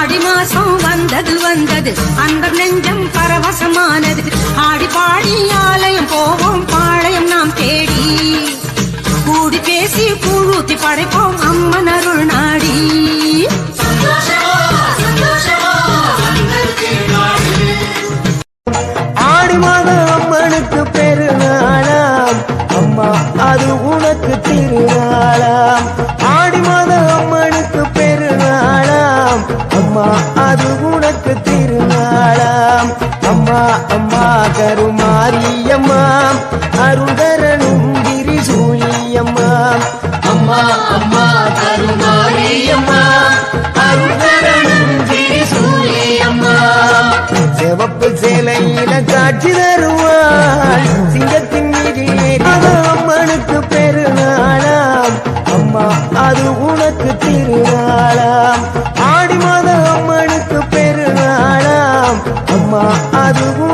ஆடி மாசம் வந்தது வந்தது. அந்த நெஞ்சம் பரவசமானது. ஆடி பாடி ஆலயம் போவோம் பாளையம் நாம் தேடி. கூடி பேசி கூழூத்தி படைப்போம் அம்மன் அருள் நாடி. ஆடி மாதம் அம்மனுக்கு பெருநாளாம். அம்மா அது உனக்கு திருநாள். அம்மா அது உனக்கு திருநாளாம். அம்மா அம்மா கருமாரியம்மா. அருள்தரணும் கிரிசூலியம்மா. அம்மா அம்மா கருமாரியம்மா. அருள்தரணும் கிரிசூலியம்மா. செவப்பு சேலையில காட்சி தருவாள். சிங்கத்தின் மீது அம்மனுக்கு பெருநாளாம். அம்மா அது உனக்கு திரு அம்மா அது உனக்கு திரு